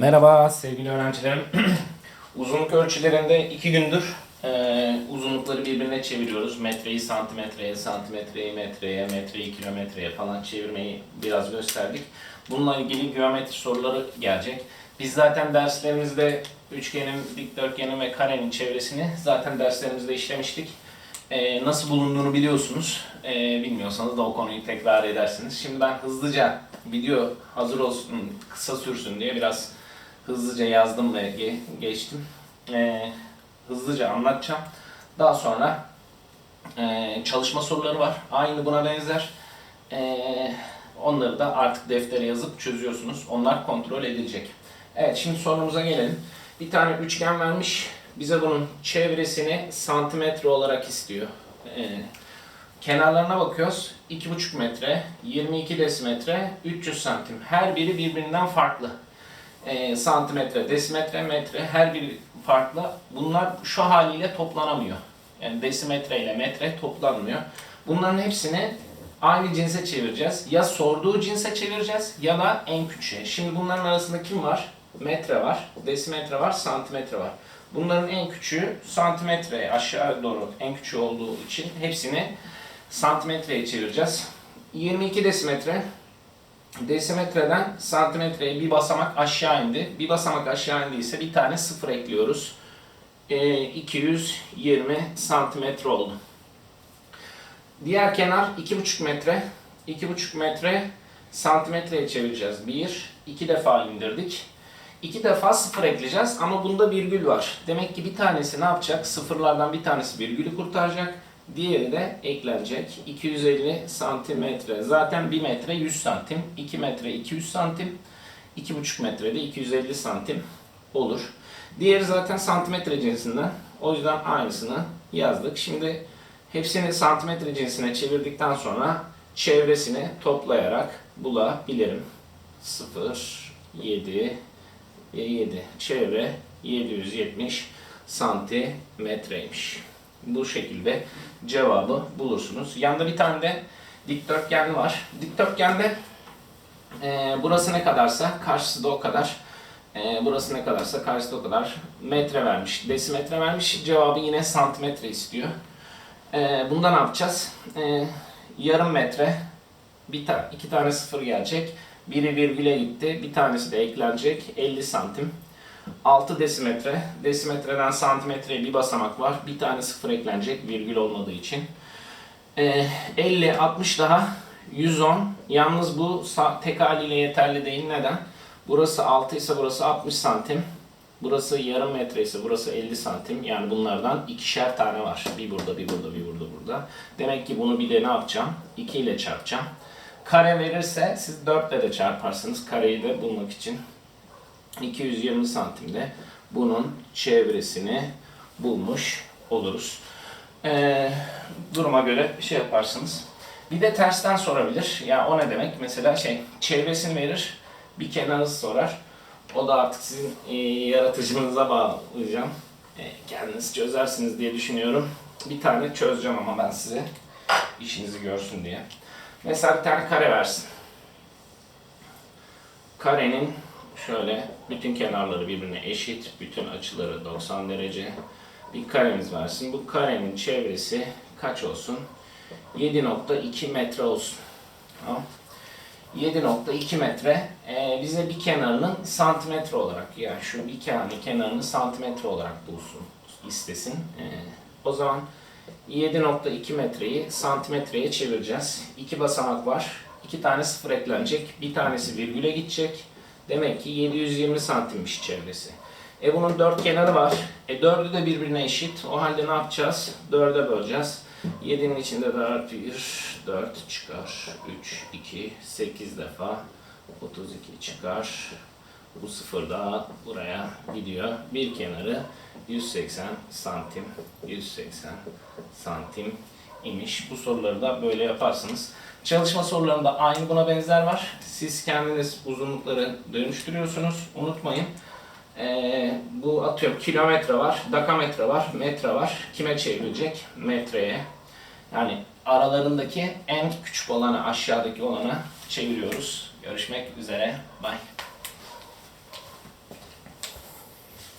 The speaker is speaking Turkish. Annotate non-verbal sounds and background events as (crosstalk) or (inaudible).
Merhaba sevgili öğrencilerim. (clears throat) Uzunluk ölçülerinde iki gündür e, uzunlukları birbirine çeviriyoruz. Metreyi santimetreye, santimetreyi metreye, metreyi kilometreye falan çevirmeyi biraz gösterdik. Bununla ilgili geometri soruları gelecek. Biz zaten derslerimizde üçgenin, dikdörtgenin ve karenin çevresini zaten derslerimizde işlemiştik. E, nasıl bulunduğunu biliyorsunuz. E, bilmiyorsanız da o konuyu tekrar edersiniz. Şimdi ben hızlıca video hazır olsun, kısa sürsün diye biraz hızlıca yazdım ve ge- geçtim. Ee, hızlıca anlatacağım. Daha sonra e, çalışma soruları var. Aynı buna benzer. Ee, onları da artık deftere yazıp çözüyorsunuz. Onlar kontrol edilecek. Evet şimdi sorumuza gelelim. Bir tane üçgen vermiş. Bize bunun çevresini santimetre olarak istiyor. Ee, kenarlarına bakıyoruz. 2,5 metre, 22 desimetre, 300 santim. Her biri birbirinden farklı e, santimetre, desimetre, metre her biri farklı. Bunlar şu haliyle toplanamıyor. Yani desimetre ile metre toplanmıyor. Bunların hepsini aynı cinse çevireceğiz. Ya sorduğu cinse çevireceğiz ya da en küçüğe. Şimdi bunların arasında kim var? Metre var, desimetre var, santimetre var. Bunların en küçüğü santimetre aşağı doğru en küçüğü olduğu için hepsini santimetreye çevireceğiz. 22 desimetre Desimetreden santimetreye bir basamak aşağı indi. Bir basamak aşağı indiyse bir tane sıfır ekliyoruz. Ee, 220 santimetre oldu. Diğer kenar 2,5 metre. 2,5 metre santimetreye çevireceğiz. Bir, iki defa indirdik. İki defa sıfır ekleyeceğiz ama bunda virgül var. Demek ki bir tanesi ne yapacak? Sıfırlardan bir tanesi virgülü kurtaracak. Diğeri de eklenecek. 250 santimetre. Zaten 1 metre 100 santim. 2 metre 200 santim. 2,5 metrede 250 santim olur. Diğeri zaten santimetre cinsinden. O yüzden aynısını yazdık. Şimdi hepsini santimetre cinsine çevirdikten sonra çevresini toplayarak bulabilirim. 0, 7, 7. Çevre 770 santimetreymiş. Bu şekilde cevabı bulursunuz. Yanında bir tane de dikdörtgen var. Dikdörtgende e, burası ne kadarsa karşısı da o kadar. E, burası ne kadarsa karşısı da o kadar. Metre vermiş, desimetre vermiş. Cevabı yine santimetre istiyor. E, bunda ne yapacağız? E, yarım metre. Bir ta iki tane sıfır gelecek. Biri virgüle gitti. Bir tanesi de eklenecek. 50 santim. 6 desimetre. Desimetreden santimetreye bir basamak var. Bir tane sıfır eklenecek virgül olmadığı için. Ee, 50, 60 daha 110. Yalnız bu tek haliyle yeterli değil. Neden? Burası 6 ise burası 60 santim. Burası yarım metre ise burası 50 santim. Yani bunlardan ikişer tane var. Bir burada, bir burada, bir burada, burada. Demek ki bunu bir de ne yapacağım? 2 ile çarpacağım. Kare verirse siz 4 ile de çarparsınız. Kareyi de bulmak için. 220 santimde bunun çevresini bulmuş oluruz. Ee, duruma göre şey yaparsınız. Bir de tersten sorabilir. Ya o ne demek? Mesela şey çevresini verir, bir kenarı sorar. O da artık sizin e, yaratıcılığınıza bağlayacağım. E, kendiniz çözersiniz diye düşünüyorum. Bir tane çözeceğim ama ben size işinizi görsün diye. Mesela bir tane kare versin. Karenin şöyle bütün kenarları birbirine eşit, bütün açıları 90 derece bir karemiz versin. Bu karenin çevresi kaç olsun? 7.2 metre olsun. Tamam. 7.2 metre Ee, bize bir kenarının santimetre olarak yani şu bir kenar kenarını santimetre olarak bulsun istesin. Ee, o zaman 7.2 metreyi santimetreye çevireceğiz. İki basamak var. İki tane sıfır eklenecek. Bir tanesi virgüle gidecek. Demek ki 720 santimmiş çevresi. E bunun dört kenarı var. E dördü de birbirine eşit. O halde ne yapacağız? Dörde böleceğiz. 7'nin içinde 4, 1, 4 çıkar. 3, 2, 8 defa 32 çıkar. Bu sıfır da buraya gidiyor. Bir kenarı 180 santim, 180 santim imiş. Bu soruları da böyle yaparsınız. Çalışma sorularında aynı buna benzer var. Siz kendiniz uzunlukları dönüştürüyorsunuz. Unutmayın. Ee, bu atıyorum kilometre var, dakametre var, metre var. Kime çevrilecek? Metreye. Yani aralarındaki en küçük olanı aşağıdaki olanı çeviriyoruz. Görüşmek üzere. Bye.